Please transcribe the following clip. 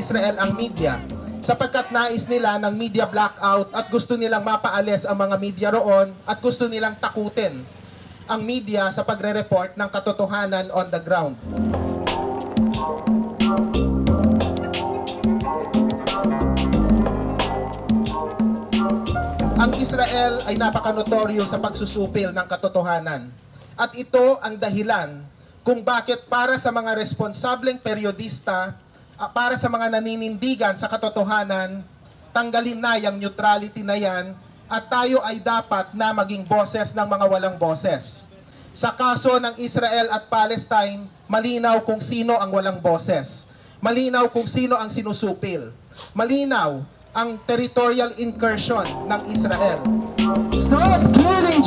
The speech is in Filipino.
Israel ang media sapagkat nais nila ng media blackout at gusto nilang mapaalis ang mga media roon at gusto nilang takutin ang media sa pagre-report ng katotohanan on the ground. Ang Israel ay napaka-notoryo sa pagsusupil ng katotohanan. At ito ang dahilan kung bakit para sa mga responsableng periodista, para sa mga naninindigan sa katotohanan, tanggalin na yung neutrality na yan at tayo ay dapat na maging boses ng mga walang boses. Sa kaso ng Israel at Palestine, malinaw kung sino ang walang boses. Malinaw kung sino ang sinusupil. Malinaw ang territorial incursion ng Israel. Stop killing